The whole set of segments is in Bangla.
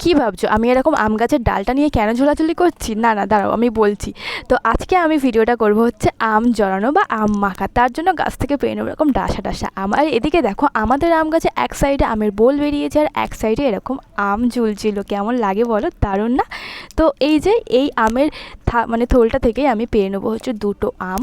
কী ভাবছ? আমি এরকম আম গাছের ডালটা নিয়ে কেন ঝোলাঝুলি করছি? না না, দাঁড়াও, আমি বলছি। তো আজকে আমি ভিডিওটা করব হচ্ছে আম জড়ানো বা আম মাখা। তার জন্য গাছ থেকে পেয়ে নেব এরকম ডাসা ডাসা আম। আর এদিকে দেখো, আমাদের আম গাছে এক সাইডে আমের বোল বেরিয়েছে আর এক সাইডে এরকম আম ঝুলছিল। কেমন লাগে বলো? দারুণ না? তো এই যে, এই আমের মানে থোলটা থেকেই আমি পেয়ে নেব হচ্ছে দুটো আম।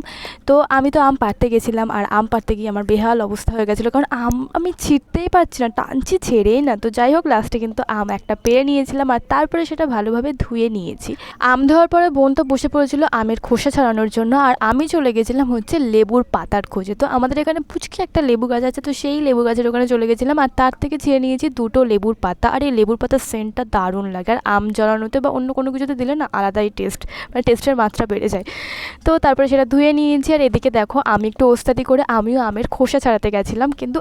তো আমি তো আম পাড়তে গেছিলাম আর আম পাড়তে গিয়ে আমার বেহাল অবস্থা হয়ে গেছিল। কারণ আম আমি ছিঁড়তেই পারছি না, টানছি ছেড়েই না। তো যাই হোক, লাস্টে কিন্তু আম একটা পেরে নিয়েছিলাম আর তারপরে সেটা ভালোভাবে ধুয়ে নিয়েছি। আম ধোয়ার পরে বোন তো বসে পড়েছিল আমের খোসা ছাড়ানোর জন্য আর আমি চলে গেছিলাম হচ্ছে লেবুর পাতার খোঁজে। তো আমাদের এখানে পুচকি একটা লেবু গাছ আছে, তো সেই লেবু গাছের ওখানে চলে গেছিলাম আর তার থেকে ছিঁড়ে নিয়েছি দুটো লেবুর পাতা। আর এই লেবুর পাতার সেন্টটা দারুণ লাগে। আর আম জড়ানোতে বা অন্য কোনো কিছুতে দিলে না আলাদাই টেস্ট মানে টেস্টের মাত্রা বেড়ে যায়। তো তারপরে সেটা ধুয়ে নিয়েছি আর এদিকে দেখো আমি একটু ওস্তাদি করে আমিও আমের খোসা ছাড়াতে গেছিলাম, কিন্তু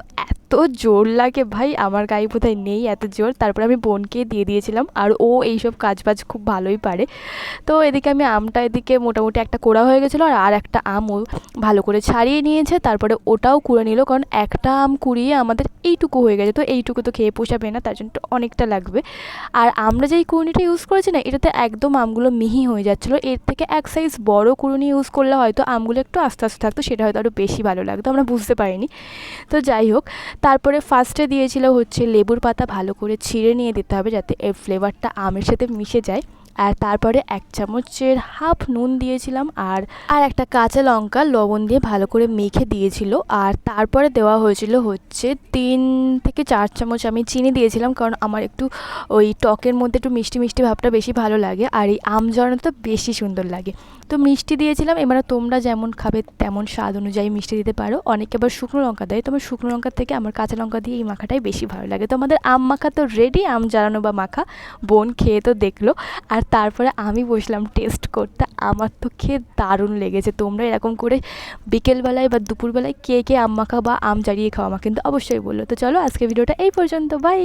এত জোর লাগে ভাই, আমার গায়ে বোধহয় নেই এত জোর। তারপরে আমি বোনকে দিয়ে দিয়েছিলাম আর ও এইসব কাজ বাজ খুব ভালোই পারে। তো এদিকে আমি আমটা এদিকে মোটামুটি একটা কোড়া হয়ে গেছিল আর আর একটা আম ও ভালো করে ছাড়িয়ে নিয়েছে। তারপরে ওটাও কুড়ে নিল কারণ একটা আম কুড়িয়ে আমাদের এইটুকু হয়ে গেছে। তো এইটুকু তো খেয়ে পোষাবে না, তার জন্য অনেকটা লাগবে। আর আমরা যেই কুড়ুনিটা ইউজ করেছি না, এটাতে একদম আমগুলো মিহি হয়ে যাচ্ছিল। এর থেকে এক সাইজ বড় কুড়ুনি ইউজ করলে হয়তো আমগুলো একটু আস্তে আস্তে থাকতো, সেটা হয়তো আরও বেশি ভালো লাগতো, আমরা বুঝতে পারিনি। তো যাই হোক তারপরে ফার্স্টে দিয়েছিল হচ্ছে লেবুর পাতা ভালো করে ছিঁড়ে নিয়ে দিতে হবে যাতে এর ফ্লেভারটা আমের সাথে মিশে যায়। আর তারপরে এক চামচের হাফ নুন দিয়েছিলাম আর আর একটা কাঁচা লঙ্কা লবণ দিয়ে ভালো করে মেখে দিয়েছিল। আর তারপরে দেওয়া হয়েছিল হচ্ছে তিন থেকে চার চামচ আমি চিনি দিয়েছিলাম কারণ আমার একটু ওই টকের মধ্যে একটু মিষ্টি মিষ্টি ভাবটা বেশি ভালো লাগে আর এই আম জড়ানো তো বেশি সুন্দর লাগে। তো মিষ্টি দিয়েছিলাম, এবারে তোমরা যেমন খাবে তেমন স্বাদ অনুযায়ী মিষ্টি দিতে পারো। অনেকে আবার শুকনো লঙ্কা দেয়, তোমার শুকনো লঙ্কার থেকে আমার কাঁচা লঙ্কা দিয়ে এই মাখাটাই বেশি ভালো লাগে। তো আমাদের আম মাখা তো রেডি আম জ্বালানো বা মাখা, বোন খেয়ে তো দেখল। আর তারপরে আমি বসলাম টেস্ট করতে। আমার তো খেয়ে দারুণ লেগেছে। তোমরা এরকম করে বিকেলবেলায় বা দুপুরবেলায় কে কে আম মাখা বা আম জ্বালিয়ে খাওয়া আমাকে কিন্তু অবশ্যই বলল। তো চলো আজকে ভিডিওটা এই পর্যন্ত। বাই